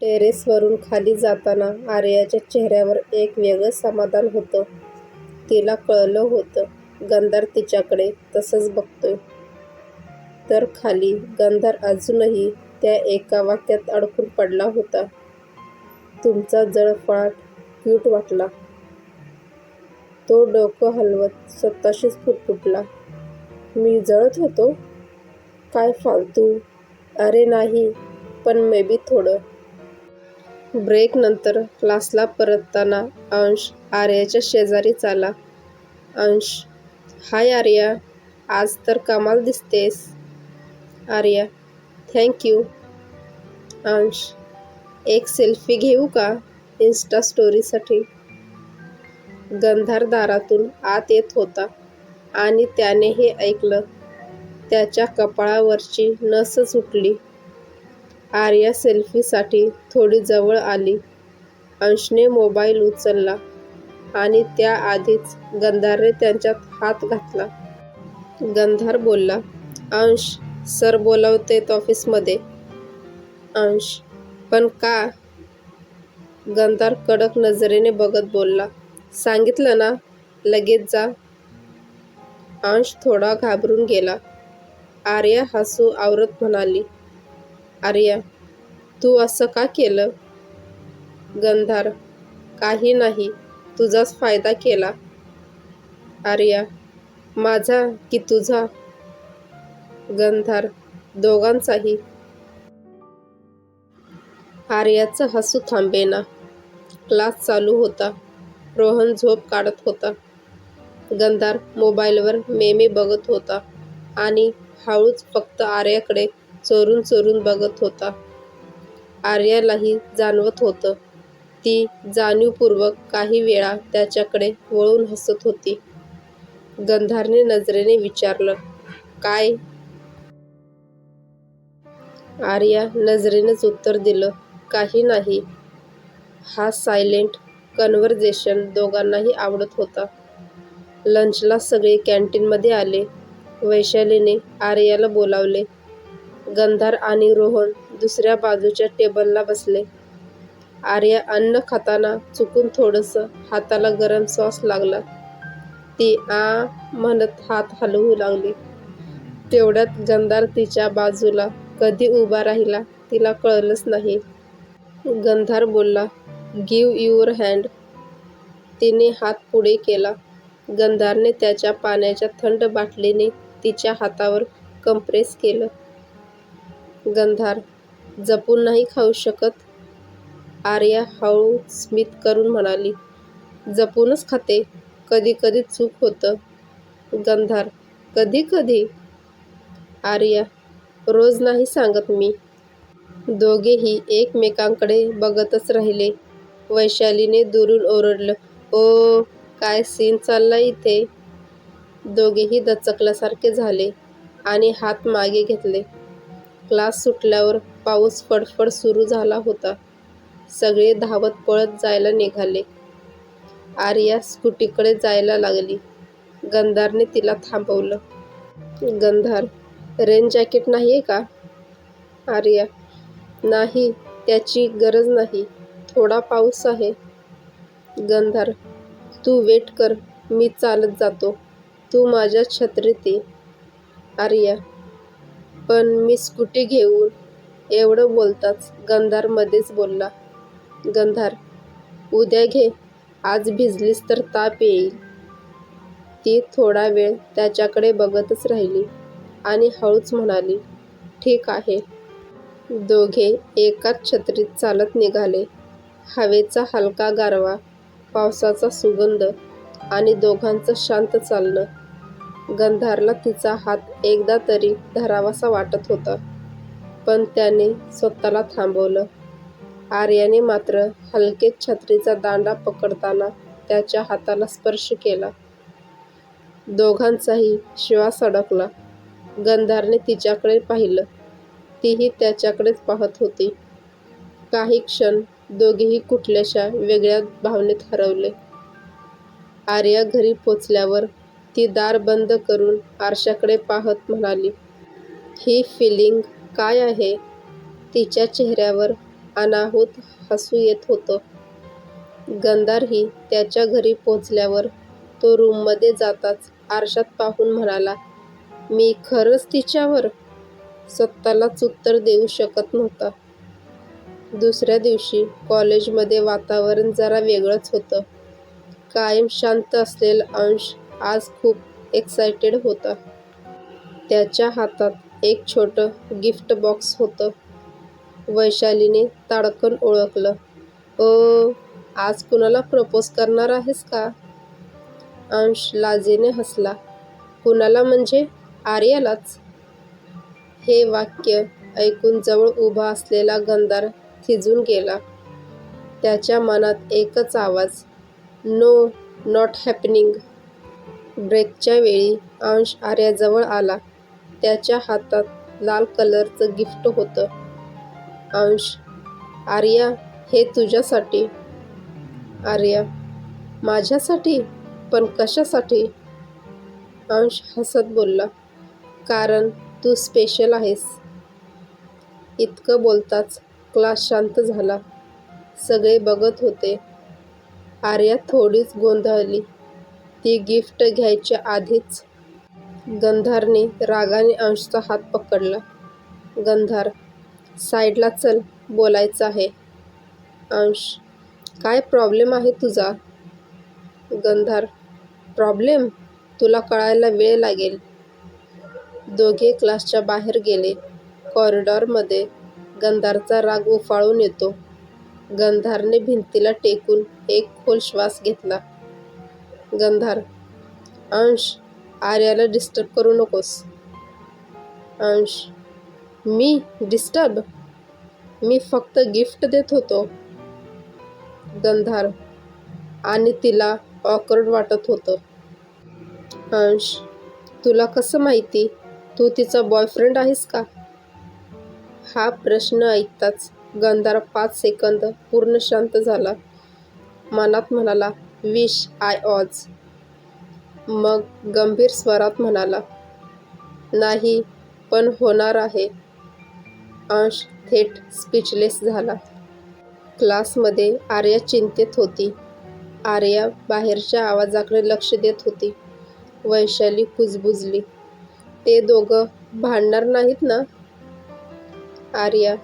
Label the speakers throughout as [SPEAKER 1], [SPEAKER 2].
[SPEAKER 1] टेरेसवरून खाली जाताना आर्याच्या चेहऱ्यावर एक वेगळं समाधान होतं. तिला कळलं होतं, गंधार तिच्याकडे तसंच बघतोय. तर खाली गंधार अजूनही त्या एका वाक्यात अडकून पडला होता. तुमचा जळफळाट क्यूट वाटला. तो डोकं हलवत स्वतःशीच फुटफुटला मी जळत होतो? काय फालतू. अरे नाही, पण मे बी थोडं. ब्रेकनंतर क्लासला परतताना अंश आर्याच्या शेजारीच आला. अंश हाय आर्या. आज तर कमाल दिसतेस. Arya thank you. अंश एक सेल्फी घेऊ का इन्स्टा स्टोरीसाठी? गंधार दारातून आत येत होता आणि त्याने हे ऐकलं. त्याच्या कपाळावरची नसच उठली. आर्या सेल्फीसाठी थोडी जवळ आली. अंशने मोबाईल उचलला आणि त्याआधीच गंधारने त्यांच्यात हात घातला. गंधार बोलला, अंश सर बोलावतेत ऑफिसमध्ये. अंश पण का? गंधार कडक नजरेने बघत बोलला, सांगितलं ना लगेच जा. अंश थोडा घाबरून गेला. आर्या हसू आवरत म्हणाली, आर्या तू असं का केलं? गंधार काही नाही, तुझाच फायदा केला. आर्या माझा की तुझा? गंधार दोघांचाही. आर्याचं हसू थांबेना. क्लास चालू होता. रोहन झोप काढत होता. गंधार मोबाईलवर मेमे बघत होता आणि हळूच फक्त आर्याकडे चोरून चोरून बघत होता. आर्यालाही जाणवत होतं, ती जाणीवपूर्वक काही वेळा त्याच्याकडे वळून हसत होती. गंधारने नजरेने विचारलं, काय? आर्या नजरेनेच उत्तर दिलं, काही नाही. हा सायलेंट कन्व्हर्जेशन दोघांनाही आवडत होता. लंचला सगळे कॅन्टीनमध्ये आले. वैशालीने आर्याला बोलावले. गंधार आणि रोहन दुसऱ्या बाजूच्या टेबलला बसले. आर्या अन्न खाताना चुकून थोडंसं हाताला गरम सॉस लागला. ती आं म्हणत हात हलवू लागली. तेवढ्यात गंधार तिच्या बाजूला कधी उभा राहिला तिला कळलंच नाही. गंधार बोलला, गिव्ह युअर हँड. तिने हात पुढे केला. गंधारने त्याच्या पाण्याच्या थंड बाटलीने तिच्या हातावर कंप्रेस केलं. गंधार जपून नाही खाऊ शकत? आर्या हळू स्मित करून म्हणाली, जपूनच खाते. कधी कधी चूक होतं. गंधार कधी कधी? आर्या रोज नाही सांगत मी. दोघेही एकमेकांकडे बघतच राहिले. वैशालीने दुरून ओरडलं, ओ काय सीन चालला इथे? दोघेही दचकल्यासारखे झाले आणि हात मागे घेतले. क्लास सुटल्यावर पाऊस फडफड सुरू झाला होता. सगळे धावत पळत जायला निघाले. आर्या स्कूटीकडे जायला लागली. गंधारने तिला थांबवलं. गंधार रेन जॅकेट नाही आहे का? आर्या नाही त्याची गरज नाही. थोडा पाऊस आहे. गंधार तू वेट कर मी चालत जातो. तू माझ्या छत्रीत ये. आर्या पण मी स्कूटी घेऊन एवढं बोलताच गंधारमध्येच बोलला, गंधार उद्या घे. आज भिजलीस तर ताप येईल. ती थोडा वेळ त्याच्याकडे बघतच राहिली आणि हळूच म्हणाली, ठीक आहे. दोघे एकाच छत्रीत चालत निघाले. हवेचा हलका गारवा, पावसाचा सुगंध आणि दोघांचं शांत चालणं. गंधारला तिचा हात एकदा तरी धरावासा वाटत होता. पण त्याने स्वतःला थांबवलं. आर्याने मात्र हलकेच छत्रीचा दांडा पकडताना त्याच्या हाताला स्पर्श केला. दोघांचाही श्वास अडकला. गंधारने तिच्याकडे पाहिलं. तीही त्याच्याकडेच पाहत होती. काही क्षण दोघेही कुठल्याशा वेगळ्या भावनेत हरवले. आर्या घरी पोचल्यावर ती दार बंद करून आरशाकडे पाहत म्हणाली, ही फिलिंग काय आहे? तिच्या चेहऱ्यावर अनाहूत हसू येत होतं. गंधारही त्याच्या घरी पोचल्यावर तो रूममध्ये जाताच आरशात पाहून म्हणाला, मी खरंच तिच्यावर? स्वतःलाच उत्तर देऊ शकत नव्हता. दुसऱ्या दिवशी कॉलेजमध्ये वातावरण जरा वेगळंच होतं. कायम शांत असलेला अंश आज खूप एक्सायटेड होता. त्याच्या हातात एक छोटं गिफ्ट बॉक्स होतं. वैशालीने ताडकन ओळखलं. ओ आज कुणाला प्रपोज करणार आहेस का? अंश लाजेने हसला. कुणाला म्हणजे? आर्यालाच. हे वाक्य ऐकून जवळ उभा असलेला गंधार थिजून गेला. त्याच्या मनात एकच आवाज, नो, नॉट हॅपनिंग. ब्रेकच्या वेळी अंश आर्याजवळ आला. त्याच्या हातात लाल कलरचं गिफ्ट होतं. अंश, आर्या, हे तुझ्यासाठी. आर्या, माझ्यासाठी? पण कशासाठी? अंश हसत बोलला, कारण तू स्पेशल आहेस. इतकं बोलताच क्लास शांत झाला. सगळे बघत होते. आर्या थोडीच गोंधळली. ती गिफ्ट घ्यायच्या आधीच. गंधारने रागाने अंशचा हात पकडला. गंधार, साईडला चल, बोलायचं आहे. अंश, काय प्रॉब्लेम आहे तुझा? गंधार, प्रॉब्लेम? तुला कळायला वेळ लागेल. दोघे क्लासच्या बाहेर गेले. कॉरिडॉरमध्ये गंधारचा राग उफाळून येतो. गंधारने भिंतीला टेकून एक खोल श्वास घेतला. गंधार, अंश, आर्याला डिस्टर्ब करू नकोस. अंश, मी डिस्टर्ब? मी फक्त गिफ्ट देत होतो. गंधार, आणि तिला ऑकर्ड वाटत होतं. अंश, तुला कसं माहिती? तू तिचा बॉयफ्रेंड आहेस का? हा प्रश्न ऐकताच गंधार पाच सेकंद पूर्ण शांत झाला. मनात म्हणाला, विश आय ऑज मग गंभीर स्वरात म्हणाला, नाही, पण होणार आहे. अंश थेट स्पीचलेस झाला. क्लासमध्ये आर्या चिंतेत होती. आर्या बाहेरच्या आवाजाकडे लक्ष देत होती. वैशाली कुजबुजली. ते दोघं भांडणार नाहीत ना? आर्या,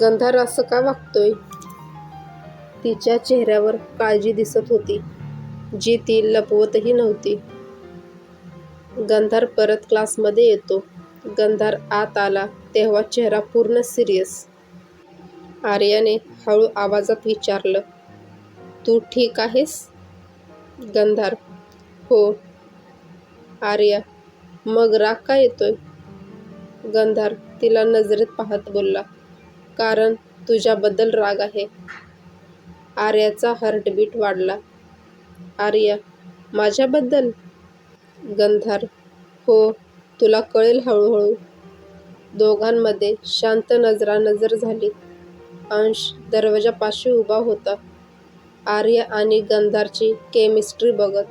[SPEAKER 1] गंधार असं का वागतोय? तिच्या चेहऱ्यावर काळजी दिसत होती, जी ती लपवतही नव्हती. गंधार परत क्लासमध्ये येतो. गंधार आत आला तेव्हा चेहरा पूर्ण सिरियस. आर्याने हळू आवाजात विचारलं, तू ठीक आहेस? गंधार, हो. आर्या, मग राग का येतोय? गंधार तिला नजरेत पाहत बोलला, कारण तुझ्याबद्दल राग आहे. आर्याचा हार्टबीट वाढला. आर्या, माझ्याबद्दल? गंधार, हो, तुला कळेल हळूहळू. दोघांमध्ये शांत नजरानजर झाली. अंश दरवाजापाशी उभा होता. आर्या आणि गंधारची केमिस्ट्री बघत.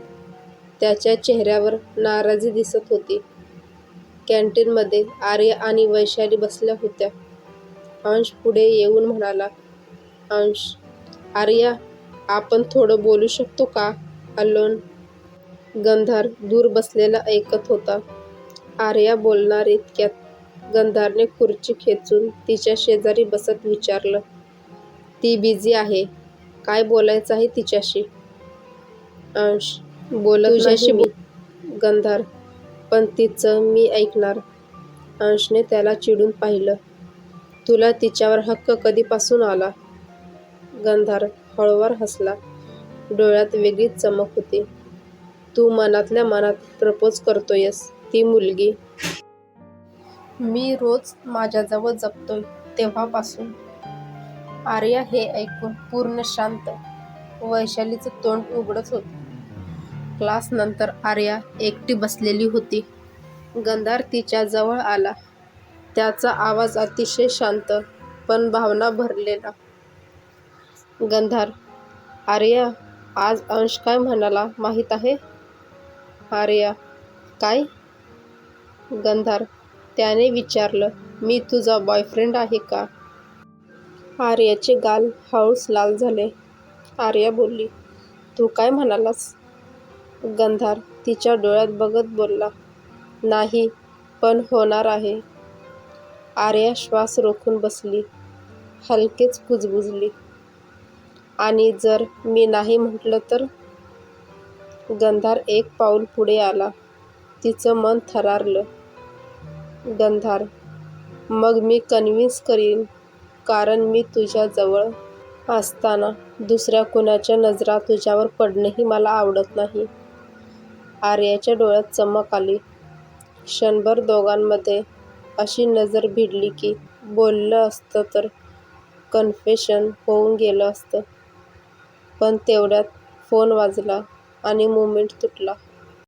[SPEAKER 1] त्याच्या चेहऱ्यावर नाराजी दिसत होती. कॅन्टीनमध्ये आर्या आणि वैशाली बसल्या होत्या. अंश पुढे येऊन म्हणाला, अंश, आर्या, आपण थोडं बोलू शकतो का? अलोन. गंधार दूर बसलेला ऐकत होता. आर्या बोलणार इतक्यात गंधारने खुर्ची खेचून तिच्या शेजारी बसत विचारलं, ती बिझी आहे. काय बोलायचं आहे तिच्याशी? अंश, बोलत नाही मी. गंधार, पण तिचं मी ऐकणार. अंशने त्याला चिडून पाहिलं. तुला तिच्यावर हक्क कधीपासून आला? गंधार हळूवार हसला. डोळ्यात वेगळीच चमक होती. तू मनातल्या मनात प्रपोज करतोयस ती मुलगी. मी रोज माझ्याजवळ जपतोय तेव्हापासून. आर्या हे ऐकून पूर्ण शांत. वैशालीचं तोंड उघडंच होतं. क्लासनंतर आर्या एकटी बसलेली होती. गंधार तिच्या जवळ आला. त्याचा आवाज अतिशय शांत, पण भावना भरलेला. गंधार, आर्या, आज अंश काय म्हणाला माहीत आहे? आर्या, काय? गंधार, त्याने विचारलं, मी तुझा बॉयफ्रेंड आहे का? आर्याचे गाल हळूस लाल झाले. आर्या बोलली, तू काय म्हणालास? गंधार तिच्या डोळ्यात बघत बोलला, नाही, पण होणार आहे. आर्या श्वास रोखून बसली. हलकेच कुजबुजली. आणि जर मी नाही म्हटलं तर? गंधार एक पाऊल पुढे आला. तिचं मन थरारलं गंधार, मग मी कन्व्हिन्स करीन कारण मी तुझ्याजवळ असताना दुसऱ्या कुणाच्या नजरा तुझ्यावर पडणंही मला आवडत नाही. आर्याच्या डोळ्यात चमक आली. क्षणभर दोघांमध्ये अशी नजर भिडली की बोललं असतं तर कन्फेशन होऊन गेलं असतं. पण तेवढ्यात फोन वाजला आणि मोमेंट तुटला.